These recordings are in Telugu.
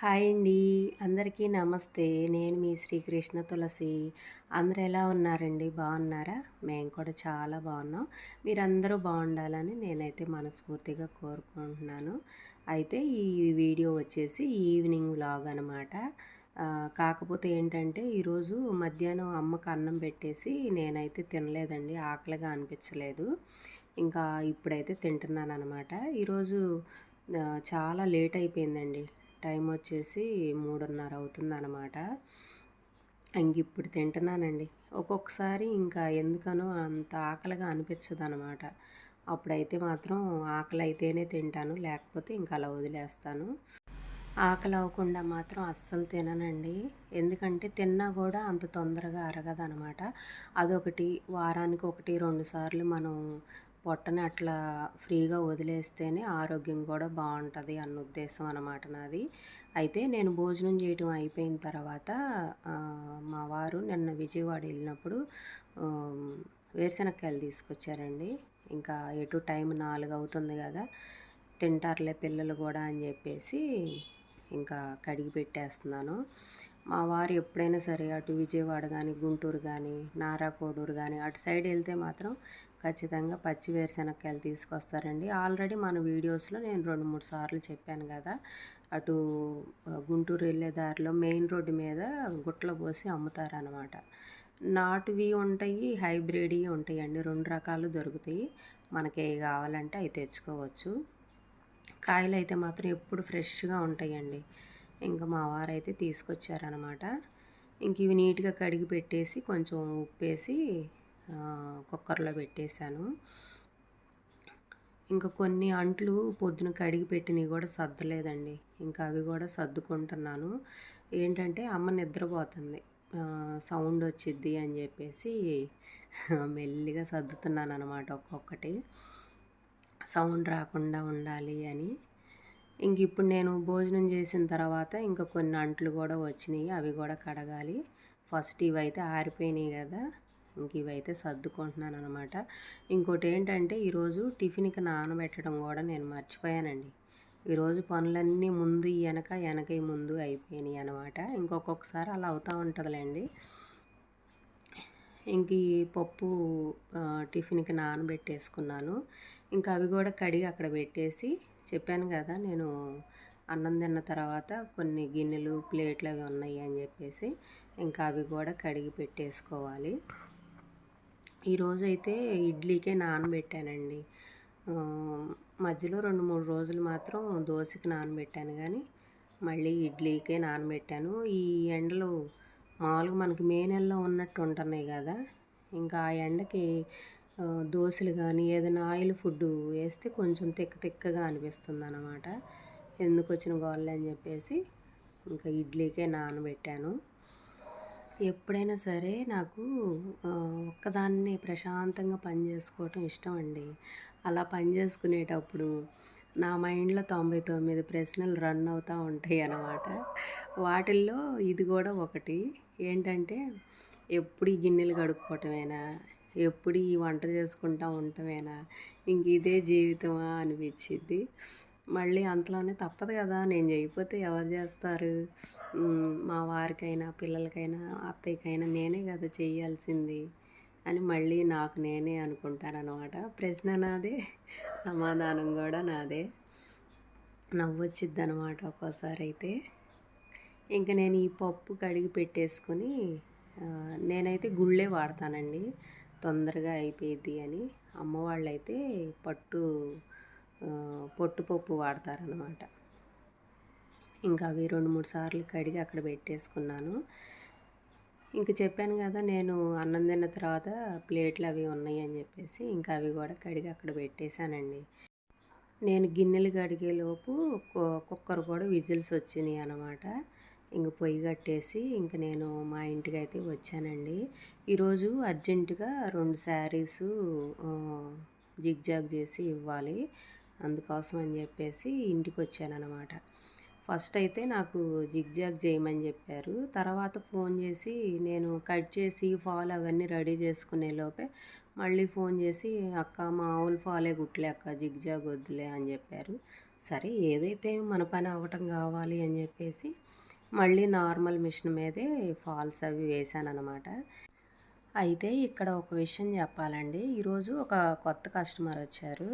హాయ్ అండి. అందరికీ నమస్తే. నేను మీ శ్రీకృష్ణ తులసి. అందరూ ఎలా ఉన్నారండి? బాగున్నారా? మేము కూడా చాలా బాగున్నాం. మీరందరూ బాగుండాలని నేనైతే మనస్ఫూర్తిగా కోరుకుంటున్నాను. అయితే ఈ వీడియో వచ్చేసి ఈవినింగ్ వ్లాగ్ అనమాట కాకపోతే ఏంటంటే ఈరోజు మధ్యాహ్నం అమ్మకు అన్నం పెట్టేసి నేనైతే తినలేదండి. ఆకలిగా అనిపించలేదు. ఇంకా ఇప్పుడైతే తింటున్నాను అనమాట ఈరోజు చాలా లేట్ అయిపోయిందండి. టైం వచ్చేసి మూడున్నర అవుతుంది అనమాట ఇంక ఇప్పుడు తింటున్నానండి. ఒక్కొక్కసారి ఇంకా ఎందుకనో అంత ఆకలిగా అనిపించదు అనమాట అప్పుడైతే మాత్రం ఆకలి అయితేనే తింటాను లేకపోతే ఇంకా అలా వదిలేస్తాను. ఆకలి అవ్వకుండా మాత్రం అస్సలు తిననండి. ఎందుకంటే తిన్నా కూడా అంత తొందరగా అరగదనమాట అదొకటి వారానికి ఒకటి రెండు సార్లు మనం పొట్టని అట్లా ఫ్రీగా వదిలేస్తేనే ఆరోగ్యం కూడా బాగుంటుంది అన్న ఉద్దేశం అనమాట నాది. అయితే నేను భోజనం చేయటం అయిపోయిన తర్వాత మా వారు నిన్న విజయవాడ వెళ్ళినప్పుడు వేరుశనక్కాయలు తీసుకొచ్చారండి. ఇంకా ఎటు టైం నాలుగు అవుతుంది కదా తింటారులే పిల్లలు కూడా అని చెప్పేసి ఇంకా కడిగి పెట్టేస్తున్నాను. మా వారు ఎప్పుడైనా సరే అటు విజయవాడ కానీ గుంటూరు కానీ నారాకోడూరు కానీ అటు సైడ్ వెళ్తే మాత్రం ఖచ్చితంగా పచ్చి వేరుశనక్కాయలు తీసుకొస్తారండి. ఆల్రెడీ మన వీడియోస్లో నేను రెండు మూడు సార్లు చెప్పాను కదా అటు గుంటూరు వెళ్ళే దారిలో మెయిన్ రోడ్డు మీద గుట్ల పోసి అమ్ముతారనమాట నాటువి ఉంటాయి హైబ్రిడ్వి ఉంటాయి అండి రెండు రకాలు దొరుకుతాయి. మనకి ఏ కావాలంటే అవి తెచ్చుకోవచ్చు. కాయలు అయితే మాత్రం ఎప్పుడు ఫ్రెష్గా ఉంటాయండి. ఇంకా మా వారైతే తీసుకొచ్చారనమాట ఇంక ఇవి నీట్గా కడిగి పెట్టేసి కొంచెం ఉప్పేసి కుక్కర్లో పెట్టేశాను. ఇంకా కొన్ని అంట్లు పొద్దున కడిగి పెట్టినవి కూడా సర్దలేదండి. ఇంకా అవి కూడా సర్దుకుంటున్నాను. ఏంటంటే అమ్మ నిద్రపోతుంది. సౌండ్ వచ్చిద్ది అని చెప్పేసి మెల్లిగా సర్దుతున్నాను అనమాట ఒక్కొక్కటి. సౌండ్ రాకుండా ఉండాలి అని. ఇంక ఇప్పుడు నేను భోజనం చేసిన తర్వాత ఇంకా కొన్ని అంట్లు కూడా వచ్చినాయి. అవి కూడా కడగాలి. ఫస్ట్ ఇవి అయితే ఆరిపోయినాయి కదా. ఇంక ఇవైతే సర్దుకుంటున్నాను అనమాట ఇంకోటి ఏంటంటే ఈరోజు టిఫిన్కి నానబెట్టడం కూడా నేను మర్చిపోయానండి. ఈరోజు పనులన్నీ ముందు వెనక వెనక ముందు అయిపోయినాయి అనమాట ఇంకొకసారి అలా అవుతూ ఉంటుందిలేండి. ఇంక ఈ పప్పు టిఫిన్కి నానబెట్టేసుకున్నాను. ఇంకా అవి కూడా కడిగి అక్కడ పెట్టేసి చెప్పాను కదా నేను అన్నం తిన్న తర్వాత కొన్ని గిన్నెలు ప్లేట్లు అవి ఉన్నాయి అని చెప్పేసి ఇంకా అవి కూడా కడిగి పెట్టేసుకోవాలి. ఈరోజైతే ఇడ్లీకే నానబెట్టానండి. మధ్యలో రెండు మూడు రోజులు మాత్రం దోశకి నానబెట్టాను కానీ మళ్ళీ ఇడ్లీకే నానబెట్టాను. ఈ ఎండలు మామూలుగా మనకి మే నెలలో ఉన్నట్టు ఉంటున్నాయి కదా ఇంకా ఆ ఎండకి దోశలు కానీ ఏదైనా ఆయిల్ ఫుడ్ వేస్తే కొంచెం తిక్క తిక్కగా అనిపిస్తుంది అనమాట ఎందుకు వచ్చిన గోళ్ళు అని చెప్పేసి ఇంకా ఇడ్లీకే నానబెట్టాను. ఎప్పుడైనా సరే నాకు ఒక్కదాన్ని ప్రశాంతంగా పని చేసుకోవటం ఇష్టం అండి అలా పని చేసుకునేటప్పుడు నా మైండ్లో తొంభై తొమ్మిది ప్రశ్నలు రన్ అవుతూ ఉంటాయి అన్నమాట. వాటిల్లో ఇది కూడా ఒకటి. ఏంటంటే ఎప్పుడు ఈ గిన్నెలు కడుక్కోవటమేనా? ఎప్పుడు ఈ వంట చేసుకుంటా ఉండటమేనా? ఇంక ఇదే జీవితమా అనిపించింది మళ్ళీ అంతలోనే తప్పదు కదా నేను చేయకపోతే ఎవరు చేస్తారు మా వారికైనా పిల్లలకైనా అత్తయ్యకైనా నేనే కదా చేయాల్సింది అని మళ్ళీ నాకు నేనే అనుకుంటానమాట ప్రశ్న నాదే సమాధానం కూడా నాదే. నవ్వొచ్చిద్ది అనమాట ఒక్కోసారి అయితే ఇంకా నేను ఈ పప్పు కడిగి పెట్టేసుకొని నేనైతే గుళ్ళే వాడతానండి. తొందరగా అయిపోయిద్ది అని. అమ్మ వాళ్ళైతే పట్టు పొట్టుపప్పు వాడతారనమాట ఇంకా అవి రెండు మూడు సార్లు కడిగి అక్కడ పెట్టేసుకున్నాను. ఇంక చెప్పాను కదా నేను అన్నం తిన్న తర్వాత ప్లేట్లు అవి ఉన్నాయి అని చెప్పేసి ఇంకా అవి కూడా కడిగి అక్కడ పెట్టేశానండి. నేను గిన్నెలు కడిగేలోపు కుక్కర్ కూడా విజిల్స్ వచ్చినాయి అనమాట ఇంక పొయ్యి కట్టేసి ఇంక నేను మా ఇంటికి అయితే వచ్చానండి. ఈరోజు అర్జెంటుగా రెండు శారీసు జిగ్జాగ్ చేసి ఇవ్వాలి. అందుకోసం అని చెప్పేసి ఇంటికి వచ్చానమాట ఫస్ట్ అయితే నాకు జిగ్జాగ్ చేయమని చెప్పారు. తర్వాత ఫోన్ చేసి నేను కట్ చేసి ఫాల్ అవన్నీ రెడీ చేసుకునే లోపే మళ్ళీ ఫోన్ చేసి అక్క మామూలు ఫాలే గుట్లే అక్క జిగ్జాగ్ వద్దులే అని చెప్పారు. సరే ఏదైతే మన పని అవ్వటం కావాలి అని చెప్పేసి మళ్ళీ నార్మల్ మిషన్ మీదే ఫాల్స్ అవి వేసాను అనమాట అయితే ఇక్కడ ఒక విషయం చెప్పాలండి. ఈరోజు ఒక కొత్త కస్టమర్ వచ్చారు.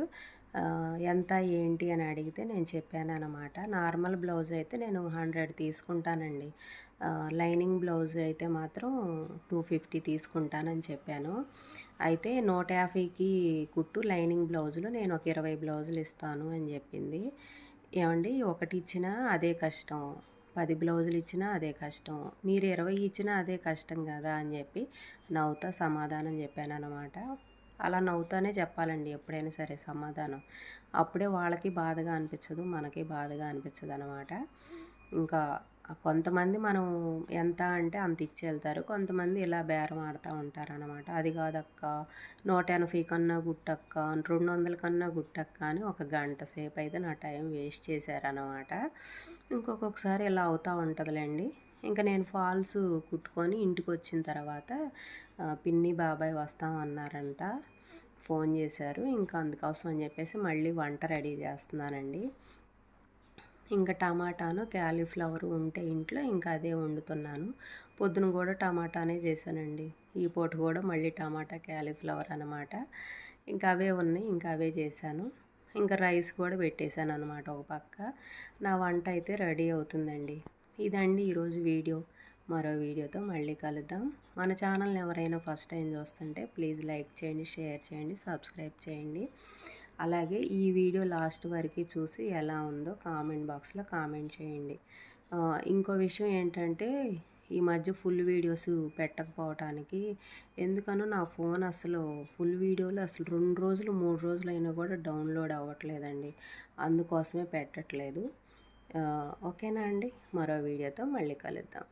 ఎంత ఏంటి అని అడిగితే నేను చెప్పాను అనమాట నార్మల్ బ్లౌజ్ అయితే నేను హండ్రెడ్ తీసుకుంటానండి. లైనింగ్ బ్లౌజ్ అయితే మాత్రం టూ ఫిఫ్టీ తీసుకుంటానని చెప్పాను. అయితే నూట యాభైకి కుట్టు లైనింగ్ బ్లౌజులు నేను ఒక ఇరవై బ్లౌజులు ఇస్తాను అని చెప్పింది. ఏమండి ఒకటి ఇచ్చినా అదే కష్టం పది బ్లౌజులు ఇచ్చినా అదే కష్టం మీరు ఇరవై ఇచ్చినా అదే కష్టం కదా అని చెప్పి నవ్వుతా సమాధానం చెప్పాను అనమాట అలా నవ్వుతానే చెప్పాలండి ఎప్పుడైనా సరే సమాధానం. అప్పుడే వాళ్ళకి బాధగా అనిపించదు మనకి బాధగా అనిపించదు అనమాట ఇంకా కొంతమంది మనం ఎంత అంటే అంత ఇచ్చి వెళ్తారు కొంతమంది ఇలా బేరం ఆడుతూ ఉంటారు అనమాట అది కాదక్క నూట ఎనభై కన్నా గుట్టక్క రెండు వందల కన్నా గుట్టక్క అని ఒక గంట సేపు అయితే నా టైం వేస్ట్ చేశారనమాట ఇంకొకసారి ఇలా అవుతూ ఉంటుందిలేండి. ఇంకా నేను ఫాల్స్ కుట్టుకొని ఇంటికి వచ్చిన తర్వాత పిన్ని బాబాయ్ వస్తాం అన్నారంట ఫోన్ చేశారు. ఇంకా అందుకోసం అని చెప్పేసి మళ్ళీ వంట రెడీ చేస్తున్నానండి. ఇంకా టమాటాను క్యాలీఫ్లవర్ ఉంటే ఇంట్లో ఇంకా అదే వండుతున్నాను. పొద్దున కూడా టమాటానే చేశానండి. ఈ పూట కూడా మళ్ళీ టమాటా క్యాలీఫ్లవర్ అనమాట ఇంకా అవే ఉన్నాయి. ఇంకా అవే చేశాను. ఇంకా రైస్ కూడా పెట్టేశాను అనమాట ఒక పక్క. నా వంట అయితే రెడీ అవుతుందండి. ఇదండి ఈరోజు వీడియో. మరో వీడియోతో మళ్ళీ కలుద్దాం. మన ఛానల్ని ఎవరైనా ఫస్ట్ టైం చూస్తుంటే ప్లీజ్ లైక్ చేయండి షేర్ చేయండి సబ్స్క్రైబ్ చేయండి. అలాగే ఈ వీడియో లాస్ట్ వరకు చూసి ఎలా ఉందో కామెంట్ బాక్స్లో కామెంట్ చేయండి. ఇంకో విషయం ఏంటంటే ఈ మధ్య ఫుల్ వీడియోస్ పెట్టకపోవటానికి ఎందుకనో నా ఫోన్ అసలు ఫుల్ వీడియోలు అసలు రెండు రోజులు మూడు రోజులు అయినా కూడా డౌన్లోడ్ అవ్వట్లేదండి. అందుకోసమే పెట్టట్లేదు. ఓకేనా అండి? మరో వీడియోతో మళ్ళీ కలుద్దాం.